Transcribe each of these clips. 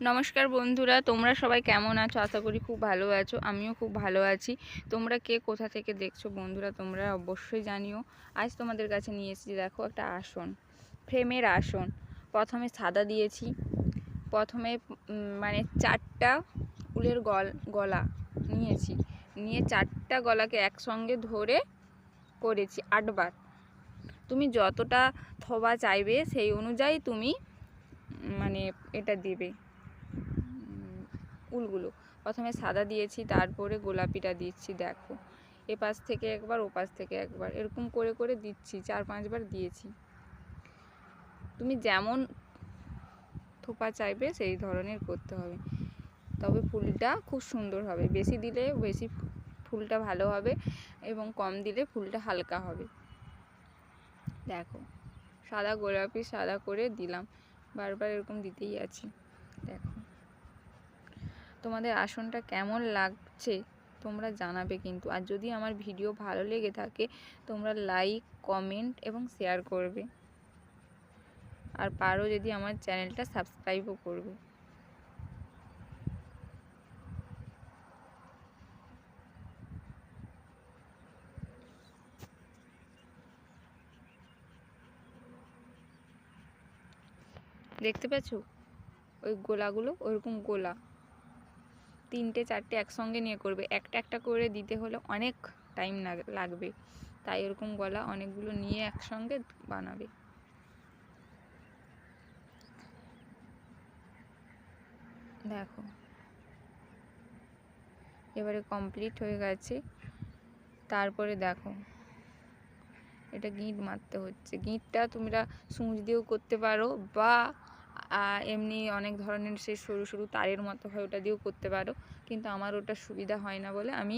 নমস্কার বন্ধুরা, তোমরা সবাই কেমন আছো? আশা করি খুব ভালো আছো, আমিও খুব ভালো আছি। তোমরা কে কোথা থেকে দেখছ বন্ধুরা, তোমরা অবশ্যই জানিও। আজ তোমাদের কাছে নিয়ে এসেছি, দেখো একটা আসন, ফ্রেমের আসন। প্রথমে সাদা দিয়েছি, প্রথমে মানে চারটা উলের গল, গলা নিয়েছি। নিয়ে চারটা গলাকে একসঙ্গে ধরে করেছি আটবার। তুমি যতটা থবা চাইবে, সেই অনুযায়ী তুমি মানে এটা দেবে। উলগুলো। প্রথমে সাদা দিয়েছি, তারপরে গোলাপিটা দিচ্ছি, দেখো। এপাশ থেকে একবার, ওপাশ থেকে একবার, এরকম করে করে দিচ্ছি, চার, পাঁচবার দিয়েছি। তুমি যেমন থোপা চাইবে, সেই ধরনের করতে হবে। তবে ফুলটা খুব সুন্দর হবে। বেশি দিলে বেশি ফুলটা ভালো হবে এবং কম দিলে ফুলটা হালকা হবে। দেখো, সাদা গোলাপি সাদা করে দিলাম। বারবার এরকম দিতেই আছি। দেখো। তোমাদের আসনটা কেমন লাগছে তোমরা জানাবে কিন্তু। আর যদি আমার ভিডিও ভালো লেগে থাকে, তোমরা লাইক কমেন্ট এবং শেয়ার করবে। আর পারো যদি আমার চ্যানেলটা সাবস্ক্রাইবও করবে। দেখতে পাচ্ছ? ওই গোলাগুলো ওইরকম গোলা। তিনটে, চারটে একসঙ্গে নিয়ে করবে। একটা একটা করে দিতে হলে অনেক টাইম লাগবে। তাই এরকম গলা অনেকগুলো নিয়ে একসঙ্গে বানাবে। দেখো। এবারে কমপ্লিট হয়ে গেছে। তারপরে দেখো। এটা গিঁট মারতে হচ্ছে। গিঁটটা তোমরা সূচ দিয়েও করতে পারো বা এমনি অনেক ধরনের সে সরু সরু তারের মতো হয় ওটা দিয়েও করতে পারো। কিন্তু আমার ওটা সুবিধা হয় না বলে আমি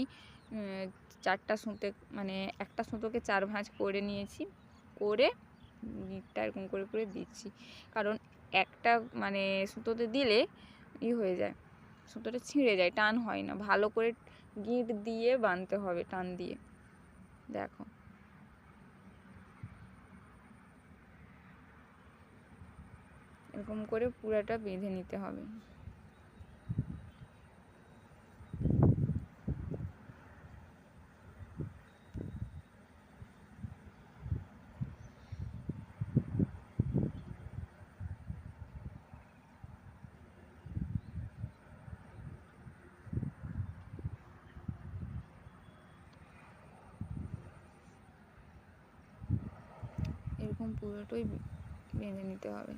চারটা সুঁতে মানে একটা সুতোকে চার ভাঁজ করে নিয়েছি, করে গিঁটটা এরকম করে করে দিচ্ছি। কারণ একটা মানে সুতোতে দিলে ই হয়ে যায়, সুতোটা ছিঁড়ে যায়, টান হয় না। ভালো করে গিঁট দিয়ে বাঁধতে হবে, টান দিয়ে। দেখো। এরকম করে পুরাটা বেঁধে নিতে হবে। এরকম পুরোটাই বেঁধে নিতে হবে।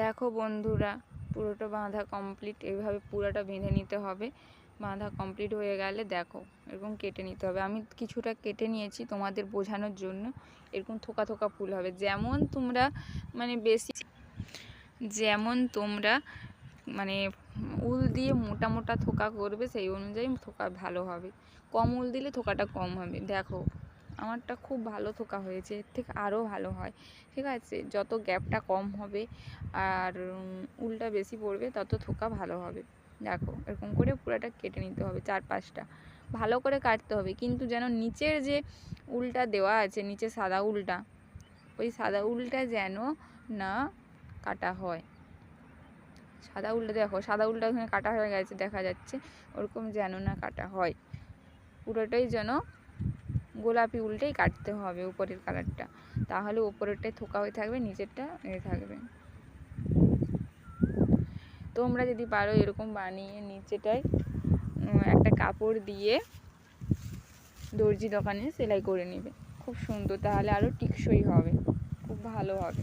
দেখো বন্ধুরা, পুরোটা বাঁধা কমপ্লিট এইভাবে পুরোটা বেঁধে নিতে হবে। বাঁধা কমপ্লিট হয়ে গেলে দেখো, এরকম কেটে নিতে হবে। আমি কিছুটা কেটে নিয়েছি তোমাদের বোঝানোর জন্য। এরকম থোকা থোকা ফুল হবে। যেমন তোমরা মানে বেশি, যেমন তোমরা মানে উল দিয়ে মোটা মোটা থোকা করবে, সেই অনুযায়ী থোকা ভালো হবে। কম উল দিলে থোকাটা কম হবে। দেখো আমারটা খুব ভালো থোকা হয়েছে, এর থেকে আরও ভালো হয়। ঠিক আছে, যত গ্যাপটা কম হবে আর উলটা বেশি পড়বে, তত থোকা ভালো হবে। দেখো, এরকম করে পুরোটা কেটে নিতে হবে চার পাঁচটা ভালো করে কাটতে হবে, কিন্তু যেন নিচের যে উলটা দেওয়া আছে, নিচে সাদা উলটা, ওই সাদা উলটা যেন না কাটা হয়। সাদা উলটা দেখো, সাদা উলটা ওখানে কাটা হয়ে গেছে, দেখা যাচ্ছে, ওরকম যেন না কাটা হয়। পুরোটাই যেন গোলাপি উল্টেই কাটতে হবে উপরের কালারটা তাহলে উপরেরটাই থোকা হয়ে থাকবে, নিচেরটা এ থাকবে। তোমরা যদি পারো এরকম বানিয়ে নিচেটায় একটা কাপড় দিয়ে দর্জি দোকানে সেলাই করে নেবে। খুব সুন্দর, তাহলে আরও টিকসই হবে, খুব ভালো হবে।